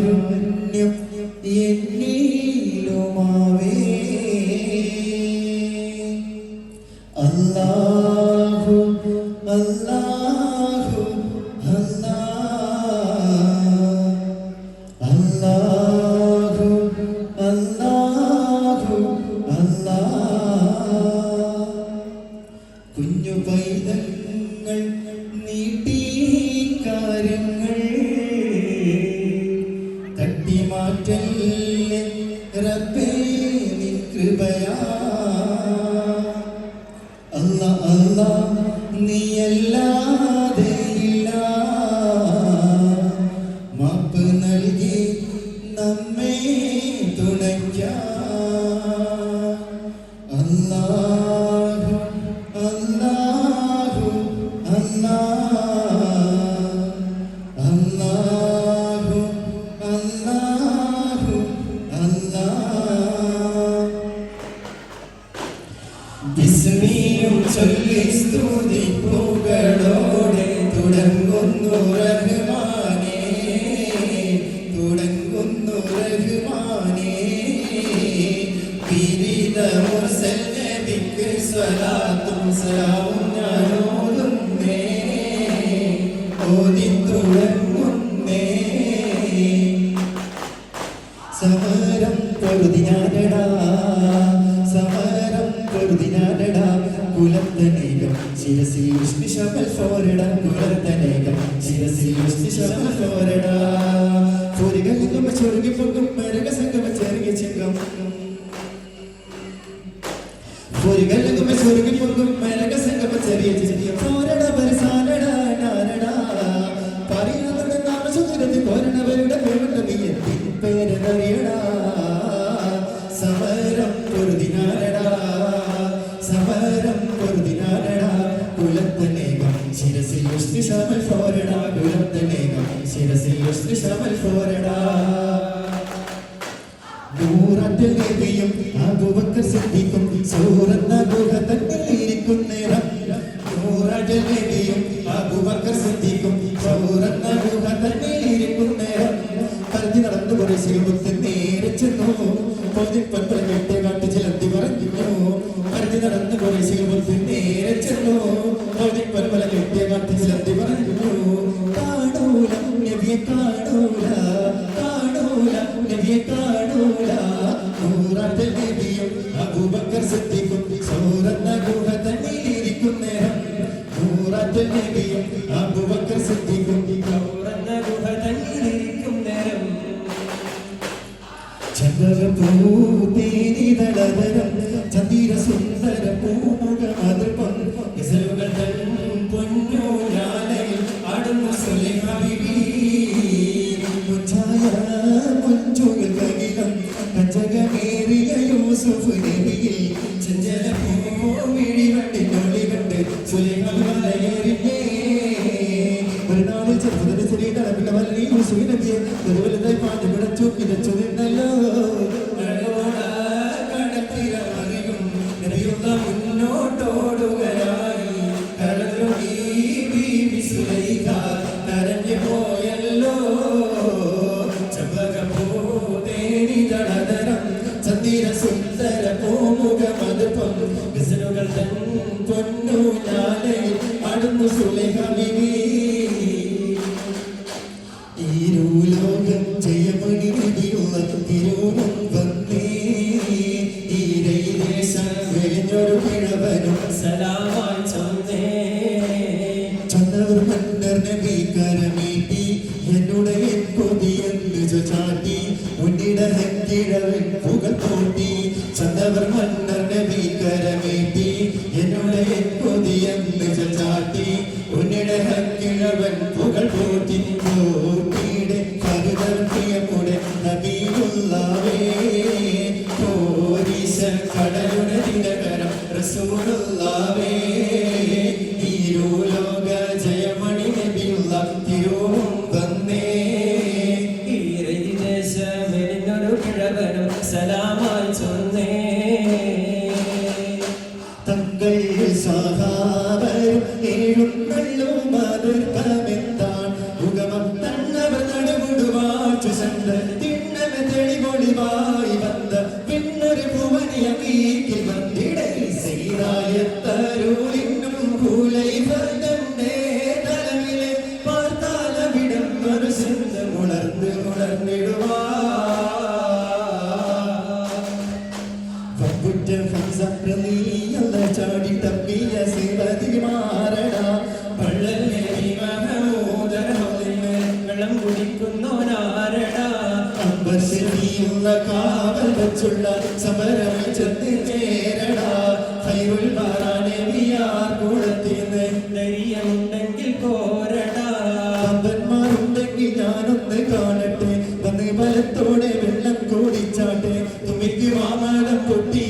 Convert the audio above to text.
കാരുണ്യം എന്നിലുമാവേ. അല്ലാഹു അല്ലാഹു അല്ലാഹു. അല്ലാഹു അല്ലാഹു കുഞ്ഞു പൈതങ്ങൾ അല്ല അല്ല നീയല്ലാതെ ഇല്ല മാപ്പ് നൽകി നമ്മെ തുണയ്ക്കാൻ അല്ലാഹു അല്ലാഹു അല്ലാഹ് അല്ലാഹു സ്വലാത്തും സലാമും ഞാൻ ഓതുന്നേ ഓതി തുടങ്ങുന്നേ സമരം പൊറുതിനാനടാ സമരം പൊറുതിനാനടാ കുലത്തനേകം ശിരസിൽ വിഷ്ണു ശമൽ ഫോരട ശിരസിൽ വിഷ്ണു ഫോരട കുങ്കുമ ചൊരുങ്ങി പൊങ്കും മരക ശിരസിൽ ഉഷ്ണി ശമൽ ഫോരടാ നൂറത്തിൽ നബിയും അബൂബക്കർ സിദ്ദീഖും പറഞ്ഞു നടന്നു കുറേ മുത്ത് നബിയെ കാണൂല കാണൂല നബിയെ കാണൂല നൂറാറ്റൽ നബിയും അബൂബക്കർ സിദ്ദീഖും സൂറന്ന ഗുഹ നേരം നൂറാറ്റൽ നബിയും അബൂബക്കർ സിദ്ദീഖും സൂറന്ന ഗുഹ തന്നിലിരിക്കുന്നേരം ചന്ദ്രപൂതേനിതളതരം നബിയിൽ ചഞ്ചല പൂമിഴി വണ്ടി നൊളി കണ്ട് സുലൈഹ വലയേറിഞ്ഞേ ഒരു നാളിൽ ചെറുതിന് ചെറിയ കടപ്പില്ല വല്ലി വലുതായി പാഞ്ഞു ഗസലുകൾ Thank you. തിണ്ണവ തെളിവൊളിവായി വന്ന പിന്നൊരു ഭുവനിയ വീക്കിൽ വന്നിട இன்னும் കൂലൈ തന്നെ തലമിലെ പാർത്താലവിടം ഒരു സിന്ധ ഉണർന്ന് ഉണർന്നിടുവാ. വമ്പുറ്റ ഹംസ പ്രനീയല്ല സമരം ചെന്ന് ചേരടാ ഹൈറുൽ ബാറാനബിയാർ കൂടത്തിന്ന് ധൈര്യമുണ്ടെങ്കിൽ കോരടാ. അമ്പന്മാരുണ്ടെങ്കിൽ ഞാനൊന്ന് കാണട്ടെ. വന്ന് ബലത്തോടെ വെള്ളം കൂടിച്ചാട്ടെ. തുമ്മിക്ക് മാമാടം പൊട്ടിയുടരട്ടെ